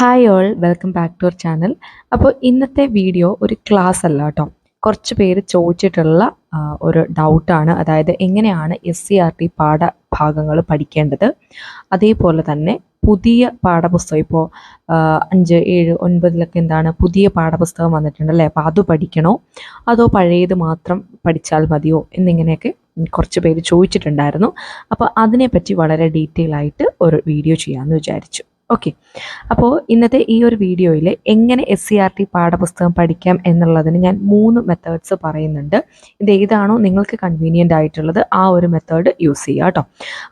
Hi all welcome back to our channel അപ്പോൾ ഇന്നത്തെ video ഒരു ക്ലാസ് അല്ല കേട്ടോ. കുറച്ച് പേര് ചോദിച്ചിട്ടുള്ള ഒരു ഡൗട്ടാണ് അതായത് എങ്ങനെയാണ് എസ് സി ആർ ടി പാഠഭാഗങ്ങൾ പഠിക്കേണ്ടത്? അതേപോലെ തന്നെ പുതിയ പാഠപുസ്തകം ഇപ്പോൾ അഞ്ച് ഏഴ് ഒൻപതിലൊക്കെ എന്താണ് പുതിയ പാഠപുസ്തകം വന്നിട്ടുണ്ടല്ലേ അപ്പോൾ അത് പഠിക്കണോ? അതോ പഴയത് മാത്രം പഠിച്ചാൽ മതിയോ? എന്നിങ്ങനെയൊക്കെ കുറച്ച് പേര് ചോദിച്ചിട്ടുണ്ടായിരുന്നു. അപ്പോൾ അതിനെപ്പറ്റി വളരെ ഡീറ്റെയിൽ ആയിട്ട് ഒരു വീഡിയോ ചെയ്യാമെന്ന് വിചാരിച്ചു. ഓക്കെ അപ്പോൾ ഇന്നത്തെ ഈ ഒരു വീഡിയോയിൽ എങ്ങനെ എസ് സി ആർ ടി പാഠപുസ്തകം പഠിക്കാം എന്നുള്ളതിന് ഞാൻ മൂന്ന് മെത്തേഡ്സ് പറയുന്നുണ്ട്. ഇത് ഏതാണോ നിങ്ങൾക്ക് കൺവീനിയന്റ് ആയിട്ടുള്ളത് ആ ഒരു മെത്തേഡ് യൂസ് ചെയ്യുക കേട്ടോ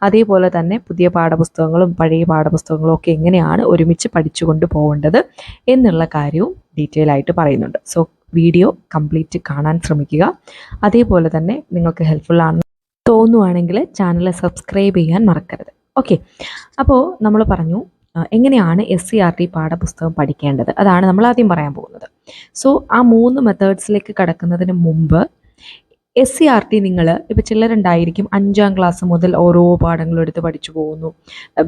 അതേപോലെ തന്നെ പുതിയ പാഠപുസ്തകങ്ങളും പഴയ പാഠപുസ്തകങ്ങളും ഒക്കെ എങ്ങനെയാണ് ഒരുമിച്ച് പഠിച്ചുകൊണ്ട് പോകേണ്ടത് എന്നുള്ള കാര്യവും ഡീറ്റെയിൽ ആയിട്ട് പറയുന്നുണ്ട്. സോ വീഡിയോ കംപ്ലീറ്റ് കാണാൻ ശ്രമിക്കുക. അതേപോലെ തന്നെ നിങ്ങൾക്ക് ഹെൽപ്ഫുൾ ആണെന്ന് തോന്നുവാണെങ്കിൽ ചാനൽ സബ്സ്ക്രൈബ് ചെയ്യാൻ മറക്കരുത്. ഓക്കെ അപ്പോൾ നമ്മൾ പറഞ്ഞു എങ്ങനെയാണ് എസ് സി ആർ ടി പാഠപുസ്തകം പഠിക്കേണ്ടത്? അതാണ് നമ്മൾ ആദ്യം പറയാൻ പോകുന്നത്. സോ ആ മൂന്ന് മെത്തേഡ്സിലേക്ക് കടക്കുന്നതിന് മുമ്പ് എസ് സി ആർ ടി നിങ്ങൾ ഇപ്പോൾ ചിലരുണ്ടായിരിക്കും അഞ്ചാം ക്ലാസ് മുതൽ ഓരോ പാഠങ്ങളും എടുത്ത് പഠിച്ചു പോകുന്നു.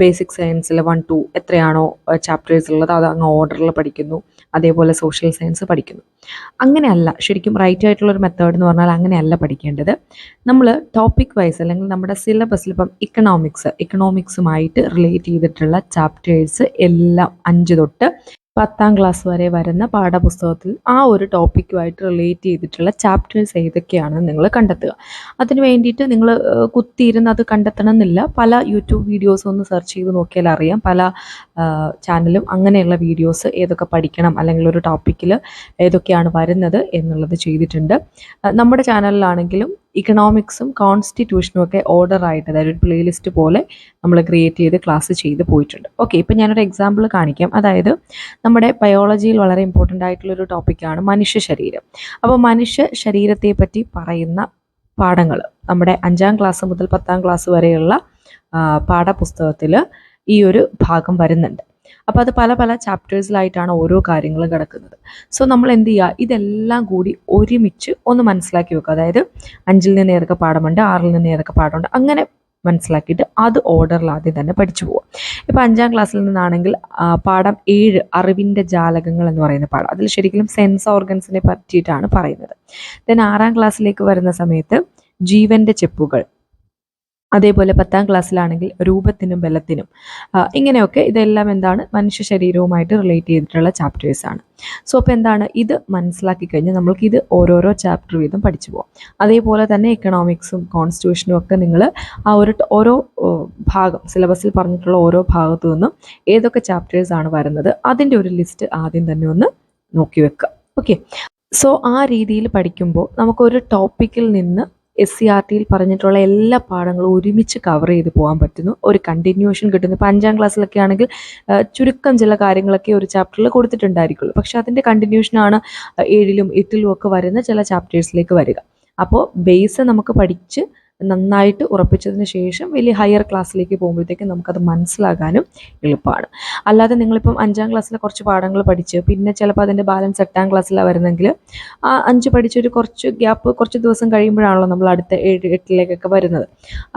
ബേസിക് സയൻസിൽ വൺ ടു എത്രയാണോ ചാപ്റ്റേഴ്സ് ഉള്ളത് അത് അങ്ങ് ഓർഡറിൽ പഠിക്കുന്നു. അതേപോലെ സോഷ്യൽ സയൻസ് പഠിക്കുന്നു. അങ്ങനെയല്ല ശരിക്കും റൈറ്റ് ആയിട്ടുള്ള ഒരു മെത്തേഡ് എന്ന് പറഞ്ഞാൽ അങ്ങനെയല്ല പഠിക്കേണ്ടത്. നമ്മൾ ടോപ്പിക് വൈസ് അല്ലെങ്കിൽ നമ്മുടെ സിലബസിൽ ഇപ്പം ഇക്കണോമിക്സ് ഇക്കണോമിക്സുമായിട്ട് റിലേറ്റ് ചെയ്തിട്ടുള്ള ചാപ്റ്റേഴ്സ് എല്ലാം അഞ്ച് തൊട്ട് പത്താം ക്ലാസ് വരെ വരുന്ന പാഠപുസ്തകത്തിൽ ആ ഒരു ടോപ്പിക്കുമായിട്ട് റിലേറ്റ് ചെയ്തിട്ടുള്ള ചാപ്റ്റേഴ്സ് ഏതൊക്കെയാണെന്ന് നിങ്ങൾ കണ്ടെത്തുക. അതിന് വേണ്ടിയിട്ട് നിങ്ങൾ കുത്തിയിരുന്ന് അത് കണ്ടെത്തണം എന്നില്ല പല യൂട്യൂബ് വീഡിയോസ് ഒന്ന് സെർച്ച് ചെയ്ത് നോക്കിയാൽ അറിയാം. പല ചാനലും അങ്ങനെയുള്ള വീഡിയോസ് ഏതൊക്കെ പഠിക്കണം അല്ലെങ്കിൽ ഒരു ടോപ്പിക്കിൽ ഏതൊക്കെയാണ് വരുന്നത് എന്നുള്ളത് ചെയ്തിട്ടുണ്ട്. നമ്മുടെ ചാനലിലാണെങ്കിലും ഇക്കണോമിക്സും കോൺസ്റ്റിറ്റ്യൂഷനും ഒക്കെ ഓർഡർ ആയിട്ട് അതായത് ഒരു പ്ലേലിസ്റ്റ് പോലെ നമ്മൾ ക്രിയേറ്റ് ചെയ്ത് ക്ലാസ് ചെയ്ത് പോയിട്ടുണ്ട്. ഓക്കെ ഇപ്പം ഞാനൊരു എക്സാമ്പിൾ കാണിക്കാം. അതായത് നമ്മുടെ ബയോളജിയിൽ വളരെ ഇമ്പോർട്ടന്റ് ആയിട്ടുള്ളൊരു ടോപ്പിക്കാണ് മനുഷ്യ ശരീരം. അപ്പോൾ മനുഷ്യ ശരീരത്തെ പറ്റി പറയുന്ന പാഠങ്ങൾ നമ്മുടെ അഞ്ചാം ക്ലാസ് മുതൽ പത്താം ക്ലാസ് വരെയുള്ള പാഠപുസ്തകത്തിൽ ഈ ഒരു ഭാഗം വരുന്നുണ്ട്. അപ്പോൾ അത് പല പല ചാപ്റ്റേഴ്സിലായിട്ടാണ് ഓരോ കാര്യങ്ങളും കിടക്കുന്നത്. സോ നമ്മൾ എന്ത് ചെയ്യുക? ഇതെല്ലാം കൂടി ഒരുമിച്ച് ഒന്ന് മനസ്സിലാക്കി വെക്കുക. അതായത് അഞ്ചിൽ നിന്ന് ഏതൊക്കെ പാഠമുണ്ട് ആറിൽ നിന്ന് ഏതൊക്കെ പാഠമുണ്ട് അങ്ങനെ മനസ്സിലാക്കിയിട്ട് അത് ഓർഡറിൽ ആദ്യം തന്നെ പഠിച്ചു പോവുക. ഇപ്പോൾ അഞ്ചാം ക്ലാസ്സിൽ നിന്നാണെങ്കിൽ പാഠം ഏഴ് അറിവിന്റെ ജാലകങ്ങൾ എന്ന് പറയുന്ന പാഠം. അതിൽ ശരിക്കും സെൻസ് ഓർഗൻസിനെ പറ്റിയിട്ടാണ് പറയുന്നത്. ദെൻ ആറാം ക്ലാസ്സിലേക്ക് വരുന്ന സമയത്ത് ജീവന്റെ ചെപ്പുകൾ. അതേപോലെ പത്താം ക്ലാസ്സിലാണെങ്കിൽ രൂപത്തിനും ബലത്തിനും. ഇങ്ങനെയൊക്കെ ഇതെല്ലാം എന്താണ്? മനുഷ്യ ശരീരവുമായിട്ട് റിലേറ്റ് ചെയ്തിട്ടുള്ള ആണ്. സോ അപ്പോൾ എന്താണ്? ഇത് മനസ്സിലാക്കി കഴിഞ്ഞാൽ നമ്മൾക്ക് ഇത് ഓരോരോ ചാപ്റ്റർ വീതം പഠിച്ചു പോകാം അതേപോലെ തന്നെ എക്കണോമിക്സും കോൺസ്റ്റിറ്റ്യൂഷനും ഒക്കെ നിങ്ങൾ ആ ഒരു ഓരോ ഭാഗം സിലബസിൽ പറഞ്ഞിട്ടുള്ള ഓരോ ഭാഗത്തു നിന്നും ഏതൊക്കെ ചാപ്റ്റേഴ്സ് ആണ് വരുന്നത് അതിന്റെ ഒരു ലിസ്റ്റ് ആദ്യം തന്നെ ഒന്ന് നോക്കി വെക്കുക ഓക്കെ സോ ആ രീതിയിൽ പഠിക്കുമ്പോൾ നമുക്കൊരു ടോപ്പിക്കിൽ നിന്ന് എസ് സി ആർ ടിയിൽ പറഞ്ഞിട്ടുള്ള എല്ലാ പാഠങ്ങളും ഒരുമിച്ച് കവർ ചെയ്ത് പോകാൻ പറ്റുന്നു. ഒരു കണ്ടിന്യൂഷൻ കിട്ടുന്നു. ഇപ്പോൾ അഞ്ചാം ക്ലാസ്സിലൊക്കെ ആണെങ്കിൽ ചുരുക്കം ചില കാര്യങ്ങളൊക്കെ ഒരു ചാപ്റ്ററിൽ കൊടുത്തിട്ടുണ്ടായിരിക്കുള്ളൂ. പക്ഷെ അതിന്റെ കണ്ടിന്യൂഷനാണ് ഏഴിലും എട്ടിലും ഒക്കെ വരുന്ന ചില ചാപ്റ്റേഴ്സിലേക്ക് വരിക. അപ്പോൾ ബേസ് നമുക്ക് പഠിച്ച് നന്നായിട്ട് ഉറപ്പിച്ചതിന് ശേഷം വലിയ ഹയർ ക്ലാസ്സിലേക്ക് പോകുമ്പോഴത്തേക്കും നമുക്കത് മനസ്സിലാകാനും എളുപ്പമാണ്. അല്ലാതെ നിങ്ങളിപ്പം അഞ്ചാം ക്ലാസ്സിലെ കുറച്ച് പാഠങ്ങൾ പഠിച്ച് പിന്നെ ചിലപ്പോൾ അതിന്റെ ബാലൻസ് എട്ടാം ക്ലാസ്സിലാണ് വരുന്നെങ്കിൽ ആ അഞ്ച് പഠിച്ചൊരു കുറച്ച് ഗ്യാപ്പ് കുറച്ച് ദിവസം കഴിയുമ്പോഴാണല്ലോ നമ്മൾ അടുത്ത ഏഴ് എട്ടിലേക്കൊക്കെ വരുന്നത്.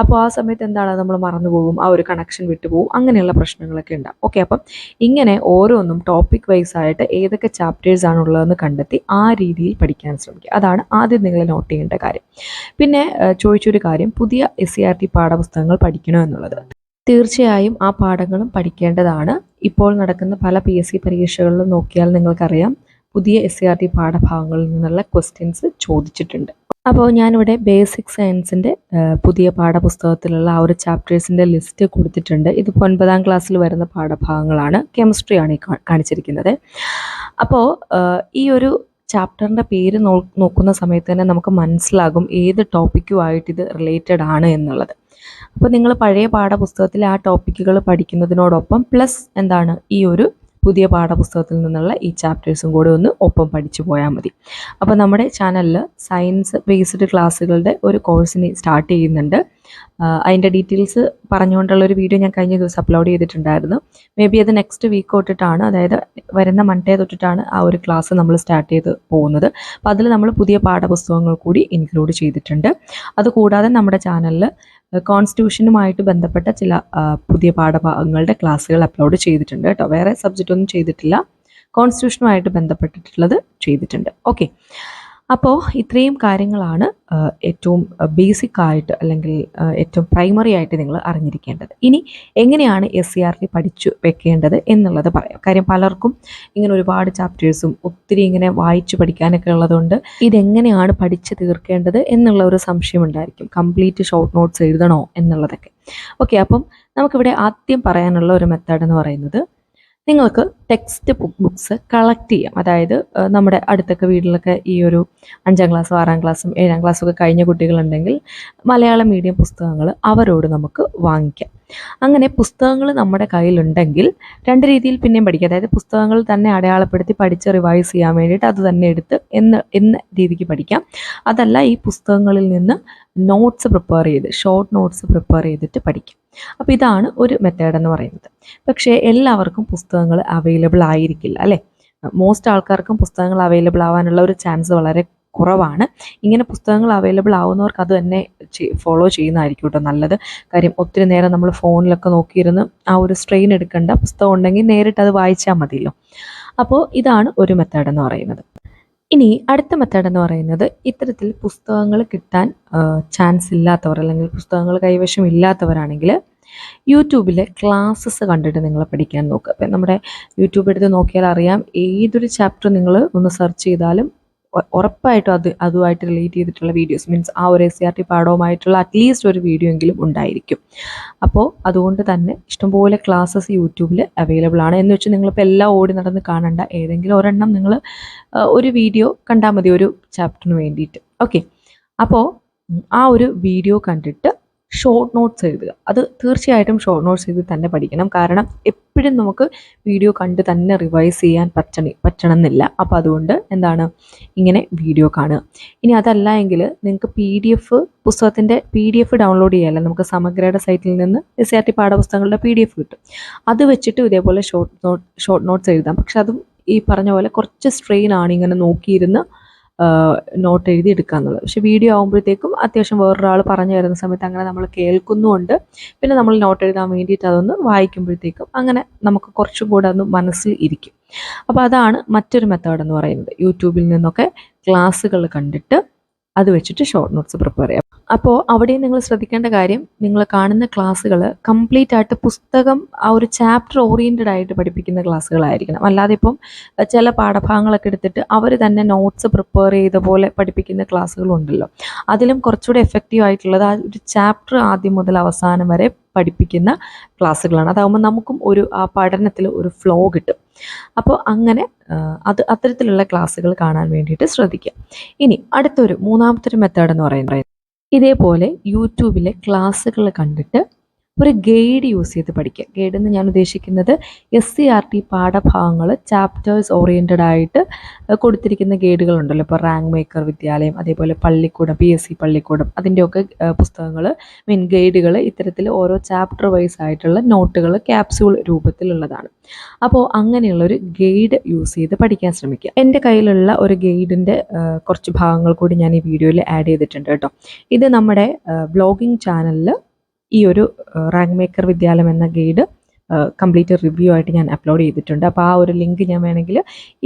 അപ്പോൾ ആ സമയത്ത് എന്താണ്? നമ്മൾ മറന്നു പോകും ആ ഒരു കണക്ഷൻ വിട്ടുപോകും അങ്ങനെയുള്ള പ്രശ്നങ്ങളൊക്കെ ഉണ്ടാകും ഓക്കെ അപ്പം ഇങ്ങനെ ഓരോന്നും ടോപ്പിക് വൈസ് ആയിട്ട് ഏതൊക്കെ ചാപ്റ്റേഴ്സ് ആണുള്ളതെന്ന് കണ്ടെത്തി ആ രീതിയിൽ പഠിക്കാൻ ശ്രമിക്കുക. അതാണ് ആദ്യം നിങ്ങൾ നോട്ട് ചെയ്യേണ്ട കാര്യം. പിന്നെ ചോദിച്ചൊരു കാര്യം. പുതിയ എസ് സി ആർ ടി പാഠപുസ്തകങ്ങൾ പഠിക്കണോ എന്നുള്ളത്. തീർച്ചയായും ആ പാഠങ്ങളും പഠിക്കേണ്ടതാണ്. ഇപ്പോൾ നടക്കുന്ന പല പി എസ് സി പരീക്ഷകളിലും നോക്കിയാൽ നിങ്ങൾക്കറിയാം പുതിയ എസ് സി ആർ ടി പാഠഭാഗങ്ങളിൽ നിന്നുള്ള ക്വസ്റ്റ്യൻസ് ചോദിച്ചിട്ടുണ്ട്. അപ്പോൾ ഞാനിവിടെ ബേസിക് സയൻസിന്റെ പുതിയ പാഠപുസ്തകത്തിലുള്ള ആ ഒരു ചാപ്റ്റേഴ്സിന്റെ ലിസ്റ്റ് കൊടുത്തിട്ടുണ്ട്. ഇത് ഒൻപതാം ക്ലാസ്സിൽ വരുന്ന പാഠഭാഗങ്ങളാണ്. കെമിസ്ട്രിയാണ് ഈ കാണിച്ചിരിക്കുന്നത്. അപ്പോൾ ഈ ഒരു ചാപ്റ്ററിന്റെ പേര് നോ നോക്കുന്ന സമയത്ത് തന്നെ നമുക്ക് മനസ്സിലാകും ഏത് ടോപ്പിക്കുമായിട്ട് ഇത് റിലേറ്റഡ് ആണ് എന്നുള്ളത്. അപ്പോൾ നിങ്ങൾ പഴയ പാഠപുസ്തകത്തിൽ ആ ടോപ്പിക്കുകൾ പഠിക്കുന്നതിനോടൊപ്പം പ്ലസ് എന്താണ് ഈ ഒരു പുതിയ പാഠപുസ്തകത്തിൽ നിന്നുള്ള ഈ ചാപ്റ്റേഴ്സും കൂടെ ഒന്ന് ഒപ്പം പഠിച്ചു പോയാൽ മതി. അപ്പോൾ നമ്മുടെ ചാനലിൽ സയൻസ് ബേസ്ഡ് ക്ലാസ്സുകളുടെ ഒരു കോഴ്സിനെ സ്റ്റാർട്ട് ചെയ്യുന്നുണ്ട്. അതിന്റെ ഡീറ്റെയിൽസ് പറഞ്ഞുകൊണ്ടുള്ള ഒരു വീഡിയോ ഞാൻ കഴിഞ്ഞ ദിവസം അപ്ലോഡ് ചെയ്തിട്ടുണ്ടായിരുന്നു. മേ ബി അത് നെക്സ്റ്റ് വീക്ക് തൊട്ടിട്ടാണ് അതായത് വരുന്ന മൺഡേ തൊട്ടിട്ടാണ് ആ ഒരു ക്ലാസ് നമ്മൾ സ്റ്റാർട്ട് ചെയ്ത് പോകുന്നത്. അപ്പോൾ അതിൽ നമ്മൾ പുതിയ പാഠപുസ്തകങ്ങൾ കൂടി ഇൻക്ലൂഡ് ചെയ്തിട്ടുണ്ട്. അതുകൂടാതെ നമ്മുടെ ചാനലിൽ കോൺസ്റ്റിറ്റ്യൂഷനുമായിട്ട് ബന്ധപ്പെട്ട ചില പുതിയ പാഠഭാഗങ്ങളുടെ ക്ലാസ്സുകൾ അപ്ലോഡ് ചെയ്തിട്ടുണ്ട് കേട്ടോ. വേറെ സബ്ജക്റ്റ് ഒന്നും ചെയ്തിട്ടില്ല. കോൺസ്റ്റിറ്റ്യൂഷനുമായിട്ട് ബന്ധപ്പെട്ടിട്ടുള്ളത് ചെയ്തിട്ടുണ്ട്. ഓക്കെ അപ്പോൾ ഇത്രയും കാര്യങ്ങളാണ് ഏറ്റവും ബേസിക് ആയിട്ട് അല്ലെങ്കിൽ ഏറ്റവും പ്രൈമറി ആയിട്ട് നിങ്ങൾ അറിഞ്ഞിരിക്കേണ്ടത്. ഇനി എങ്ങനെയാണ് എസ് സി ആർ ടി പഠിച്ചു വെക്കേണ്ടത് എന്നുള്ളത് പറയാം. കാര്യം പലർക്കും ഇങ്ങനെ ഒരുപാട് ചാപ്റ്റേഴ്സും ഒത്തിരി ഇങ്ങനെ വായിച്ചു പഠിക്കാനൊക്കെ ഉള്ളതുകൊണ്ട് ഇതെങ്ങനെയാണ് പഠിച്ച് തീർക്കേണ്ടത് എന്നുള്ള ഒരു സംശയം ഉണ്ടായിരിക്കും. കംപ്ലീറ്റ് ഷോർട്ട് നോട്ട്സ് എഴുതണോ എന്നുള്ളതൊക്കെ. ഓക്കെ അപ്പം നമുക്കിവിടെ ആദ്യം പറയാനുള്ള ഒരു മെത്തേഡ് എന്ന് പറയുന്നത് നിങ്ങൾക്ക് ടെക്സ്റ്റ് ബുക്ക്സ് കളക്ട് ചെയ്യാം. അതായത് നമ്മുടെ അടുത്തൊക്കെ വീട്ടിലൊക്കെ ഈ ഒരു അഞ്ചാം ക്ലാസ്സും ആറാം ക്ലാസ്സും ഏഴാം ക്ലാസ്സും ഒക്കെ കഴിഞ്ഞ കുട്ടികളുണ്ടെങ്കിൽ മലയാളം മീഡിയം പുസ്തകങ്ങൾ അവരോട് നമുക്ക് വാങ്ങിക്കാം. അങ്ങനെ പുസ്തകങ്ങൾ നമ്മുടെ കയ്യിലുണ്ടെങ്കിൽ രണ്ട് രീതിയിൽ പിന്നെയും പഠിക്കാം. അതായത് പുസ്തകങ്ങൾ തന്നെ അടയാളപ്പെടുത്തി പഠിച്ച് റിവൈസ് ചെയ്യാൻ വേണ്ടിയിട്ട് അത് തന്നെ എടുത്ത് എന്ന് എന്ന രീതിക്ക് പഠിക്കാം. അതല്ല ഈ പുസ്തകങ്ങളിൽ നിന്ന് നോട്ട്സ് പ്രിപ്പയർ ചെയ്ത് ഷോർട്ട് നോട്ട്സ് പ്രിപ്പയർ ചെയ്തിട്ട് പഠിക്കാം. അപ്പോൾ ഇതാണ് ഒരു മെത്തേഡ് എന്ന് പറയുന്നത്. പക്ഷേ എല്ലാവർക്കും പുസ്തകങ്ങൾ അവൈലബിൾ ആയിരിക്കില്ല അല്ലേ? മോസ്റ്റ് ആൾക്കാർക്കും പുസ്തകങ്ങൾ അവൈലബിൾ ആവാനുള്ള ഒരു ചാൻസ് വളരെ കുറവാണ്. ഇങ്ങനെ പുസ്തകങ്ങൾ അവൈലബിൾ ആവുന്നവർക്ക് അത് തന്നെ ഫോളോ ചെയ്യുന്നതായിരിക്കും കേട്ടോ നല്ലത്. കാര്യം ഒത്തിരി നേരം നമ്മൾ ഫോണിലൊക്കെ നോക്കിയിരുന്ന് ആ ഒരു സ്ട്രെയിൻ എടുക്കേണ്ട പുസ്തകം ഉണ്ടെങ്കിൽ നേരിട്ട് അത് വായിച്ചാൽ മതിയല്ലോ. അപ്പോൾ ഇതാണ് ഒരു മെത്തേഡ് എന്ന് പറയുന്നത്. ഇനി അടുത്ത മെത്തേഡ് എന്ന് പറയുന്നത് ഇത്തരത്തിൽ പുസ്തകങ്ങൾ കിട്ടാൻ ചാൻസ് ഇല്ലാത്തവർ അല്ലെങ്കിൽ പുസ്തകങ്ങൾ കൈവശം ഇല്ലാത്തവരാണെങ്കിൽ യൂട്യൂബിലെ ക്ലാസ്സസ് കണ്ടിട്ട് നിങ്ങൾ പഠിക്കാൻ നോക്കുക അപ്പം നമ്മുടെ യൂട്യൂബ് എടുത്ത് നോക്കിയാൽ അറിയാം ഏതൊരു ചാപ്റ്റർ നിങ്ങൾ ഒന്ന് സെർച്ച് ചെയ്താലും ഉറപ്പായിട്ടും അത് അതുമായിട്ട് റിലേറ്റ് ചെയ്തിട്ടുള്ള വീഡിയോസ് മീൻസ് ആ ഒരു എസ് സി ആർ ടി പാഠവുമായിട്ടുള്ള അറ്റ്ലീസ്റ്റ് ഒരു വീഡിയോ എങ്കിലും ഉണ്ടായിരിക്കും. അപ്പോൾ അതുകൊണ്ട് തന്നെ ഇഷ്ടംപോലെ ക്ലാസ്സസ് യൂട്യൂബിൽ അവൈലബിൾ ആണ്. എന്ന് വെച്ചാൽ നിങ്ങളിപ്പോൾ എല്ലാം ഓടി നടന്ന് കാണണ്ട. ഏതെങ്കിലും ഒരെണ്ണം നിങ്ങൾ ഒരു വീഡിയോ കണ്ടാൽ മതി ഒരു ചാപ്റ്ററിന് വേണ്ടിയിട്ട്. ഓക്കെ അപ്പോൾ ആ ഒരു വീഡിയോ കണ്ടിട്ട് ഷോർട്ട് നോട്ട്സ് എഴുതുക. അത് തീർച്ചയായിട്ടും ഷോർട്ട് നോട്ട്സ് എഴുതി തന്നെ പഠിക്കണം. കാരണം എപ്പോഴും നമുക്ക് വീഡിയോ കണ്ട് തന്നെ റിവൈസ് ചെയ്യാൻ പറ്റണി പറ്റണമെന്നില്ല. അപ്പോൾ അതുകൊണ്ട് എന്താണ്? ഇങ്ങനെ വീഡിയോ കാണുക. ഇനി അതല്ല എങ്കിൽ നിങ്ങൾക്ക് പി ഡി എഫ് പുസ്തകത്തിന്റെ പി ഡി എഫ് ഡൗൺലോഡ് ചെയ്യാമല്ലോ നമുക്ക് സമഗ്രയുടെ സൈറ്റിൽ നിന്ന് എസ് ആർ ടി പാഠപുസ്തകങ്ങളുടെ പി ഡി എഫ് കിട്ടും. അത് വെച്ചിട്ട് ഇതേപോലെ ഷോർട്ട് നോട്ട് ഷോർട്ട് നോട്ട്സ് എഴുതാം. പക്ഷെ അതും ഈ പറഞ്ഞ പോലെ കുറച്ച് സ്ട്രെയിൻ ആണ് ഇങ്ങനെ നോക്കിയിരുന്ന് നോട്ട് എഴുതി എടുക്കുക എന്നുള്ളത് പക്ഷെ വീഡിയോ ആകുമ്പോഴത്തേക്കും അത്യാവശ്യം വേറൊരാൾ പറഞ്ഞു തരുന്ന സമയത്ത് അങ്ങനെ നമ്മൾ കേൾക്കുന്നുമുണ്ട്. പിന്നെ നമ്മൾ നോട്ട് എഴുതാൻ വേണ്ടിയിട്ട് അതൊന്ന് വായിക്കുമ്പോഴത്തേക്കും അങ്ങനെ നമുക്ക് കുറച്ചും കൂടെ ഒന്ന് മനസ്സിൽ ഇരിക്കും. അപ്പോൾ അതാണ് മറ്റൊരു മെത്തേഡ് എന്ന് പറയുന്നത്. യൂട്യൂബിൽ നിന്നൊക്കെ ക്ലാസ്സുകൾ കണ്ടിട്ട് അത് വെച്ചിട്ട് ഷോർട്ട് നോട്ട്സ് പ്രിപ്പയർ ചെയ്യാം. അപ്പോൾ അവിടെയും നിങ്ങൾ ശ്രദ്ധിക്കേണ്ട കാര്യം നിങ്ങൾ കാണുന്ന ക്ലാസ്സുകൾ കംപ്ലീറ്റ് ആയിട്ട് പുസ്തകം ആ ഒരു ചാപ്റ്റർ ഓറിയന്റഡ് ആയിട്ട് പഠിപ്പിക്കുന്ന ക്ലാസ്സുകളായിരിക്കണം. അല്ലാതെ ഇപ്പം ചില പാഠഭാഗങ്ങളൊക്കെ എടുത്തിട്ട് അവർ തന്നെ നോട്ട്സ് പ്രിപ്പയർ ചെയ്ത പോലെ പഠിപ്പിക്കുന്ന ക്ലാസ്സുകളുണ്ടല്ലോ. അതിലും കുറച്ചുകൂടി എഫക്റ്റീവ് ആയിട്ടുള്ളത് ആ ഒരു ചാപ്റ്റർ ആദ്യം മുതൽ അവസാനം വരെ പഠിപ്പിക്കുന്ന ക്ലാസ്സുകളാണ്. അതാകുമ്പോൾ നമുക്കും ഒരു ആ പഠനത്തിൽ ഒരു ഫ്ലോ കിട്ടും. അപ്പോൾ അങ്ങനെ അത് അത്തരത്തിലുള്ള ക്ലാസ്സുകൾ കാണാൻ വേണ്ടിയിട്ട് ശ്രദ്ധിക്കുക ഇനി അടുത്തൊരു മൂന്നാമത്തെ ഒരു മെത്തേഡ് എന്ന് പറയുന്നത് ഇതേപോലെ യൂട്യൂബിലെ ക്ലാസ്സുകൾ കണ്ടിട്ട് ഒരു ഗൈഡ് യൂസ് ചെയ്ത് പഠിക്കുക. ഗൈഡ് എന്ന് ഞാൻ ഉദ്ദേശിക്കുന്നത് എസ് സി ആർ ടി പാഠഭാഗങ്ങൾ ചാപ്റ്റേഴ്സ് ഓറിയന്റഡ് ആയിട്ട് കൊടുത്തിരിക്കുന്ന ഗൈഡുകളുണ്ടല്ലോ ഇപ്പോൾ റാങ്ക് മേക്കർ വിദ്യാലയം അതേപോലെ പള്ളിക്കൂടം പി എസ് സി പള്ളിക്കൂടം അതിന്റെയൊക്കെ പുസ്തകങ്ങൾ മീൻ ഗൈഡുകൾ ഇത്തരത്തിൽ ഓരോ ചാപ്റ്റർ വൈസ് ആയിട്ടുള്ള നോട്ടുകൾ ക്യാപ്സ്യൂൾ രൂപത്തിലുള്ളതാണ്. അപ്പോൾ അങ്ങനെയുള്ളൊരു ഗൈഡ് യൂസ് ചെയ്ത് പഠിക്കാൻ ശ്രമിക്കുക. എന്റെ കയ്യിലുള്ള ഒരു ഗൈഡിന്റെ കുറച്ച് ഭാഗങ്ങൾ കൂടി ഞാൻ ഈ വീഡിയോയിൽ ആഡ് ചെയ്തിട്ടുണ്ട് കേട്ടോ. ഇത് നമ്മുടെ ബ്ലോഗിംഗ് ചാനലിൽ ഈ ഒരു റാങ്ക് മേക്കർ വിദ്യാലയം എന്ന ഗൈഡ് കംപ്ലീറ്റ് റിവ്യൂ ആയിട്ട് ഞാൻ അപ്ലോഡ് ചെയ്തിട്ടുണ്ട്. അപ്പോൾ ആ ഒരു ലിങ്ക് ഞാൻ വേണമെങ്കിൽ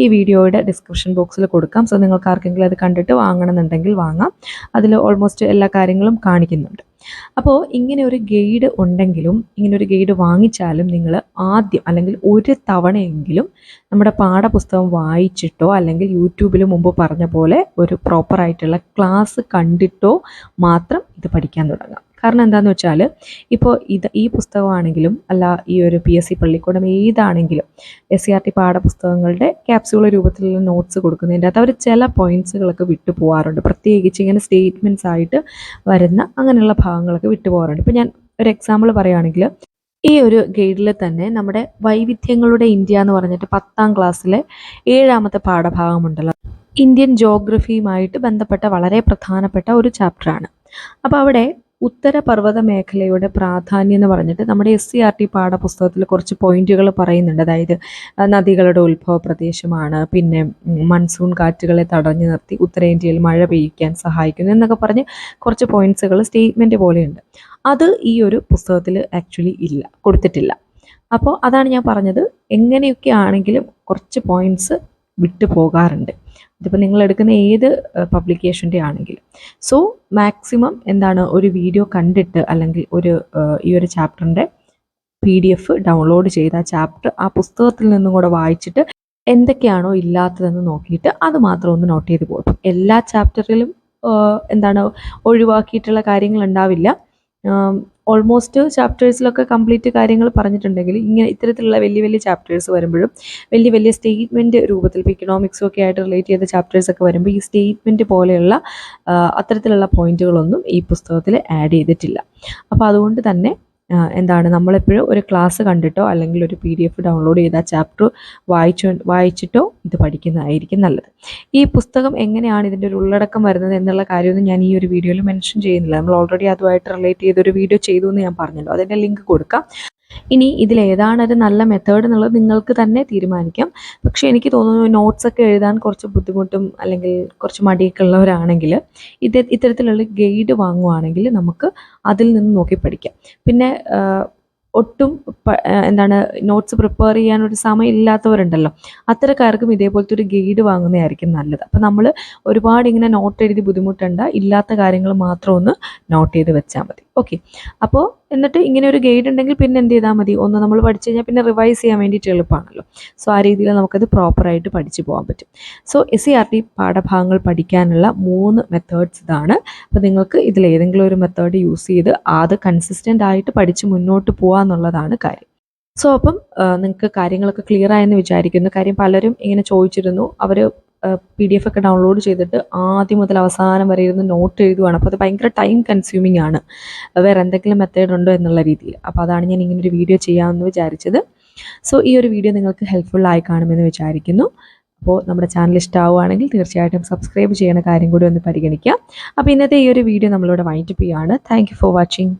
ഈ വീഡിയോയുടെ ഡിസ്ക്രിപ്ഷൻ ബോക്സിൽ കൊടുക്കാം. സോ നിങ്ങൾക്ക് ആർക്കെങ്കിലും അത് കണ്ടിട്ട് വാങ്ങണമെന്നുണ്ടെങ്കിൽ വാങ്ങാം. അതിൽ ഓൾമോസ്റ്റ് എല്ലാ കാര്യങ്ങളും കാണിക്കുന്നുണ്ട്. അപ്പോൾ ഇങ്ങനെ ഒരു ഗൈഡ് ഉണ്ടെങ്കിലും ഇങ്ങനെ ഒരു ഗൈഡ് വാങ്ങിച്ചാലും നിങ്ങൾ ആദ്യം അല്ലെങ്കിൽ ഒരു തവണയെങ്കിലും നമ്മുടെ പാഠപുസ്തകം വായിച്ചിട്ടോ അല്ലെങ്കിൽ യൂട്യൂബിൽ മുമ്പ് പറഞ്ഞ പോലെ ഒരു പ്രോപ്പറായിട്ടുള്ള ക്ലാസ് കണ്ടിട്ടോ മാത്രം ഇത് പഠിക്കാൻ തുടങ്ങാം. കാരണം എന്താണെന്ന് വെച്ചാൽ ഇപ്പോൾ ഇത് ഈ പുസ്തകമാണെങ്കിലും അല്ല ഈ ഒരു പി എസ് സി പള്ളിക്കൂടം ഏതാണെങ്കിലും എസ് സി ആർ ടി പാഠപുസ്തകങ്ങളുടെ ക്യാപ്സ്യൂൾ രൂപത്തിലുള്ള നോട്ട്സ് കൊടുക്കുന്നതിന്റെ അകത്ത് അവർ ചില പോയിന്റ്സുകളൊക്കെ വിട്ടു പോകാറുണ്ട് പ്രത്യേകിച്ച് ഇങ്ങനെ സ്റ്റേറ്റ്മെന്റ്സ് ആയിട്ട് വരുന്ന അങ്ങനെയുള്ള ഭാഗങ്ങളൊക്കെ വിട്ടു പോകാറുണ്ട് ഇപ്പോൾ ഞാൻ ഒരു എക്സാമ്പിൾ പറയുകയാണെങ്കിൽ ഈ ഒരു ഗൈഡിൽ തന്നെ നമ്മുടെ വൈവിധ്യങ്ങളുടെ ഇന്ത്യ എന്ന് പറഞ്ഞിട്ട് പത്താം ക്ലാസ്സിലെ ഏഴാമത്തെ പാഠഭാഗമുണ്ടല്ലോ. ഇന്ത്യൻ ജോഗ്രഫിയുമായിട്ട് ബന്ധപ്പെട്ട വളരെ പ്രധാനപ്പെട്ട ഒരു ചാപ്റ്ററാണ് അപ്പോൾ അവിടെ ഉത്തരപർവത മേഖലയുടെ പ്രാധാന്യം എന്ന് പറഞ്ഞിട്ട് നമ്മുടെ എസ് സി ആർ ടി പാഠപുസ്തകത്തിൽ കുറച്ച് പോയിന്റുകൾ പറയുന്നുണ്ട്. അതായത് നദികളുടെ ഉത്ഭവ പ്രദേശമാണ് പിന്നെ മൺസൂൺ കാറ്റുകളെ തടഞ്ഞു നിർത്തി ഉത്തരേന്ത്യയിൽ മഴ പെയ്യിക്കാൻ സഹായിക്കുന്നു എന്നൊക്കെ പറഞ്ഞ് കുറച്ച് പോയിന്റ്സുകൾ സ്റ്റേറ്റ്മെന്റ് പോലെയുണ്ട്. അത് ഈ ഒരു പുസ്തകത്തിൽ ആക്ച്വലി ഇല്ല കൊടുത്തിട്ടില്ല. അപ്പോൾ അതാണ് ഞാൻ പറഞ്ഞത്. എങ്ങനെയൊക്കെ ആണെങ്കിലും കുറച്ച് പോയിന്റ്സ് വിട്ടു പോകാറുണ്ട് ഇതിപ്പോൾ നിങ്ങൾ എടുക്കുന്ന ഏത് പബ്ലിക്കേഷന്റെ ആണെങ്കിലും. സോ മാക്സിമം എന്താണ് ഒരു വീഡിയോ കണ്ടിട്ട് അല്ലെങ്കിൽ ഒരു ഈ ഒരു ചാപ്റ്ററിന്റെ പി ഡി എഫ് ഡൗൺലോഡ് ചെയ്ത് ആ ചാപ്റ്റർ ആ പുസ്തകത്തിൽ നിന്നും കൂടെ വായിച്ചിട്ട് എന്തൊക്കെയാണോ ഇല്ലാത്തതെന്ന് നോക്കിയിട്ട് അത് മാത്രം ഒന്ന് നോട്ട് ചെയ്ത് പോകും എല്ലാ ചാപ്റ്ററിലും എന്താണ് ഒഴിവാക്കിയിട്ടുള്ള കാര്യങ്ങൾ ഉണ്ടാവില്ല. ഓൾമോസ്റ്റ് ചാപ്റ്റേഴ്സിലൊക്കെ കംപ്ലീറ്റ് കാര്യങ്ങൾ പറഞ്ഞിട്ടുണ്ടെങ്കിൽ ഇങ്ങനെ ഇത്തരത്തിലുള്ള വലിയ വലിയ ചാപ്റ്റേഴ്സ് വരുമ്പോഴും വലിയ വലിയ സ്റ്റേറ്റ്മെന്റ് രൂപത്തിൽ ഇപ്പോൾ ഇക്കണോമിക്സും ഒക്കെ ആയിട്ട് റിലേറ്റ് ചെയ്ത ചാപ്റ്റേഴ്സ് ഒക്കെ വരുമ്പോൾ ഈ സ്റ്റേറ്റ്മെന്റ് പോലെയുള്ള അത്തരത്തിലുള്ള പോയിന്റുകളൊന്നും ഈ പുസ്തകത്തിൽ ആഡ് ചെയ്തിട്ടില്ല. അപ്പോൾ അതുകൊണ്ട് തന്നെ എന്താണ് നമ്മളെപ്പോഴും ഒരു ക്ലാസ് കണ്ടിട്ടോ അല്ലെങ്കിൽ ഒരു പി ഡി എഫ് ഡൗൺലോഡ് ചെയ്ത ചാപ്റ്റർ വായിച്ചു വായിച്ചിട്ടോ ഇത് പഠിക്കുന്നതായിരിക്കും നല്ലത്. ഈ പുസ്തകം എങ്ങനെയാണ് ഇതിന്റെ ഒരു ഉള്ളടക്കം വരുന്നത് എന്നുള്ള കാര്യമൊന്നും ഞാൻ ഈ ഒരു വീഡിയോയിൽ മെൻഷൻ ചെയ്യുന്നില്ല. നമ്മൾ ഓൾറെഡി അതുമായിട്ട് റിലേറ്റ് ചെയ്തൊരു വീഡിയോ ചെയ്തു എന്ന് ഞാൻ പറഞ്ഞല്ലോ. അതിന്റെ ലിങ്ക് കൊടുക്കാം. ഇനി ഇതിൽ ഏതാണ് ഒരു നല്ല മെത്തേഡ് എന്നുള്ളത് നിങ്ങൾക്ക് തന്നെ തീരുമാനിക്കാം. പക്ഷേ എനിക്ക് തോന്നുന്നു നോട്ട്സൊക്കെ എഴുതാൻ കുറച്ച് ബുദ്ധിമുട്ടും അല്ലെങ്കിൽ കുറച്ച് മടിയൊക്കെ ഉള്ളവരാണെങ്കിൽ ഇത് ഇത്തരത്തിലുള്ള ഗൈഡ് വാങ്ങുവാണെങ്കിൽ നമുക്ക് അതിൽ നിന്ന് നോക്കി പഠിക്കാം. പിന്നെ ഒട്ടും എന്താണ് നോട്ട്സ് പ്രിപ്പയർ ചെയ്യാൻ ഒരു സമയം ഇല്ലാത്തവരുണ്ടല്ലോ. അത്തരക്കാർക്കും ഇതേപോലത്തെ ഒരു ഗൈഡ് വാങ്ങുന്നതായിരിക്കും നല്ലത്. അപ്പം നമ്മൾ ഒരുപാട് ഇങ്ങനെ നോട്ട് എഴുതി ബുദ്ധിമുട്ടണ്ട ഇല്ലാത്ത കാര്യങ്ങൾ മാത്രം ഒന്ന് നോട്ട് ചെയ്ത് വെച്ചാൽ മതി. ഓക്കെ അപ്പോൾ എന്നിട്ട് ഇങ്ങനെ ഒരു ഗൈഡ് ഉണ്ടെങ്കിൽ പിന്നെ എന്ത് ചെയ്താൽ മതി? ഒന്ന് നമ്മൾ പഠിച്ചു കഴിഞ്ഞാൽ പിന്നെ റിവൈസ് ചെയ്യാൻ വേണ്ടിയിട്ട് എളുപ്പമാണല്ലോ സോ ആ രീതിയിൽ നമുക്കത് പ്രോപ്പറായിട്ട് പഠിച്ചു പോകാൻ പറ്റും. So S C R T പാഠഭാഗങ്ങൾ പഠിക്കാനുള്ള മൂന്ന് മെത്തേഡ്സ് ഇതാണ്. അപ്പോൾ നിങ്ങൾക്ക് ഇതിൽ ഏതെങ്കിലും ഒരു മെത്തേഡ് യൂസ് ചെയ്ത് അത് കൺസിസ്റ്റന്റ് ആയിട്ട് പഠിച്ച് മുന്നോട്ട് പോകുക എന്നുള്ളതാണ് കാര്യം. സോ അപ്പം നിങ്ങൾക്ക് കാര്യങ്ങളൊക്കെ ക്ലിയർ ആയെന്ന് വിചാരിക്കുന്നു. കാര്യം പലരും ഇങ്ങനെ ചോദിച്ചിരുന്നു. അവർ പി ഡി എഫ് ഒക്കെ ഡൗൺലോഡ് ചെയ്തിട്ട് ആദ്യം മുതൽ അവസാനം വരെ ഇരുന്ന് നോട്ട് എഴുതുവാണ്. അപ്പോൾ അത് ഭയങ്കര ടൈം കൺസ്യൂമിംഗ് ആണ്. വേറെ എന്തെങ്കിലും മെത്തേഡ് ഉണ്ടോ എന്നുള്ള രീതിയിൽ. അപ്പോൾ അതാണ് ഞാൻ ഇങ്ങനെ ഒരു വീഡിയോ ചെയ്യാമെന്ന് വിചാരിച്ചത്. സോ ഈ ഒരു വീഡിയോ നിങ്ങൾക്ക് ഹെൽപ്ഫുൾ ആയി കാണുമെന്ന് വിചാരിക്കുന്നു. അപ്പോൾ നമ്മുടെ ചാനൽ ഇഷ്ടമാവുകയാണെങ്കിൽ തീർച്ചയായിട്ടും സബ്സ്ക്രൈബ് ചെയ്യുന്ന കാര്യം കൂടി ഒന്ന് പരിഗണിക്കാം. അപ്പോൾ ഇന്നത്തെ ഈ ഒരു വീഡിയോ നമ്മളിവിടെ വൈൻഡപ്പ് ചെയ്യുകയാണ് താങ്ക് ഫോർ വാച്ചിങ്